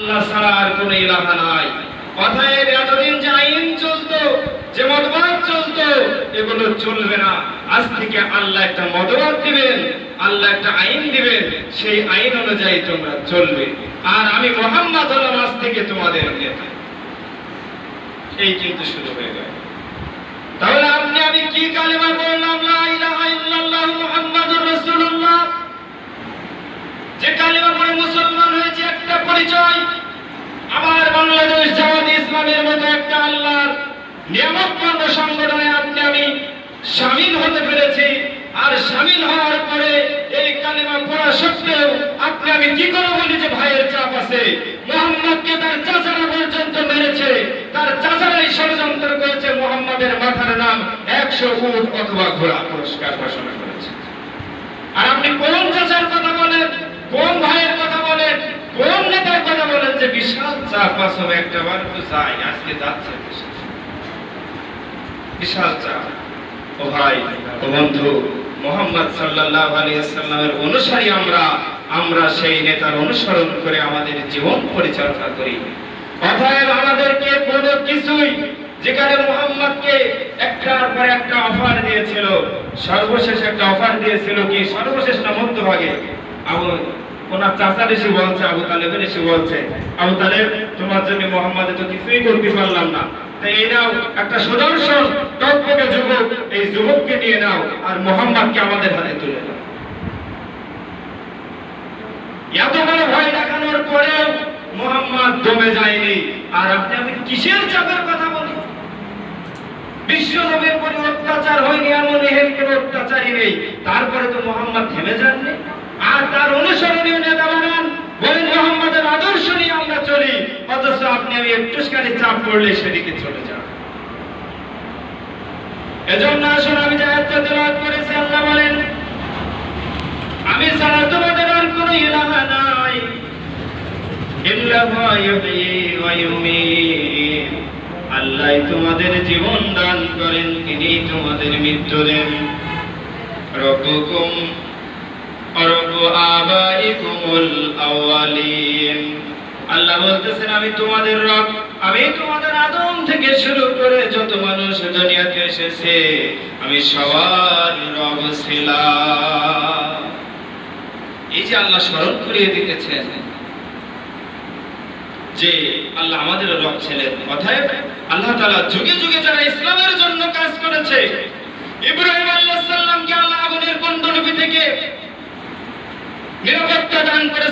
আল্লাহ ছাড়া আর কোনো ইলাহা নাই। অতএব এতদিন যে আইন চলতো, যে মতবাদ চলতো, এগুলো চলবে না। আজ থেকে আল্লাহ একটা মতবাদ দিবেন, আল্লাহ একটা আইন দিবেন, সেই আইন অনুযায়ী তোমরা চলবে। আর আমি মোহাম্মদ হলাম আজ থেকে তোমাদের নেতা। এই কিন্তু শুরু হয়ে গেল। তাহলে আপনি আমি কি কালেমা বললাম লা ইলাহা ইল্লাল্লাহ মুহাম্মাদুর রাসূলুল্লাহ যে কালেমা পড়ে মুসলমান হয়েছে একটা পরিচয় আমার বাংলাদেশ জামাত ইসলামের মতো একটা আল্লাহর নিয়ামতপূর্ণ সংগঠনে আপনি আমি সামিল হতে পেরেছি। আর সামিল হওয়ার পরে এই কালিমা পড়া সত্ত্বেও আপনি আমি কি করে বলি যে ভাইয়ের চাপ আছে? মোহাম্মদকে তার চাচারা পর্যন্ত মেরেছে। তার চাচারাই ষড়যন্ত্র করেছে। মোহাম্মদের মাথার নাম একশো উট অথবা ঘোড়া পুরস্কার ঘোষণা করেছে। আর আপনি কোন চাচার কথা বলেন? কোন ভাইয়ের কথা বলেন? কোন নেতার কথা বলেন? যে বিশাল চাপ আসবে একটা বার তো যাই আজকে যাচ্ছে বিশাল। চাপ ও ভাই, ও বন্ধু, মোহাম্মদ সাল্লাল্লাহু আলাইহি সাল্লামের অনুসারী আমরা আমরা সেই নেতার অনুসরণ করে আমাদের জীবন পরিচালনা করি। অতএব আমাদেরকে কোনো কিছুই যেখানে মোহাম্মদকে একটার পর একটা অফার দিয়েছিল, সর্বশেষ একটা অফার দিয়েছিল কি? সর্বশেষ না মধ্যভাগে? আবু ওনার চাচার এসে বলছে, আবু তালেবের এসে বলছে, আবু তালেব, তোমার জন্য মোহাম্মদে তো কিছুই করতে পারলাম না। যুবক নিয়ে আর আমাদের তুলে ভয় দেখানোর যায়নি। আর আপনি আমি কিসের চাপের কথা বলি বিশ্ব নবীর পরে অত্যাচার হয়নি, এমন এহেন কোন অত্যাচারই নেই। তারপরে তো মোহাম্মদ থেমে যাননি। আর তার অনুসরণীয় নেতা বানান বলেন মোহাম্মদের আদর্শ নিয়ে আমরা চলি। অথচ আপনি আমি একটুখানি চাপ পড়লে সেদিকে চলে যান। এজন্য আসুন, আমি যে আয়াতটা তেলাওয়াত করেছি, আল্লাহ বলেন, আমি ছাড়া তোমাদের আর কোনো ইলাহা নাই। ইল্লা হুয়া ইউহয়ী ওয়া ইউমীত। আল্লাহ তোমাদের জীবন দান করেন তিনি তোমাদের মৃত্যু দেন রব্বুকুম রব্বু আবাইকুমুল আউয়ালিন। আল্লাহ বলতেছেন, আমি তোমাদের রব, আমি তোমাদের আদম থেকে শুরু করে যত মানুষ দুনিয়াতে এসেছে, আমি সবার রব ছিলাম। এই যে আল্লাহ স্মরণ করিয়ে দিতেছেন যে আল্লাহ আমাদের রব ছিলেন, অতএব আল্লাহ তাআলা যুগে যুগে যারা ইসলামের জন্য কাজ করেছে, ইব্রাহিম আলাইহিস সালামকে আল্লাহ আগুনের কুণ্ডলী থেকে নিরাপত্তা দান করেছেন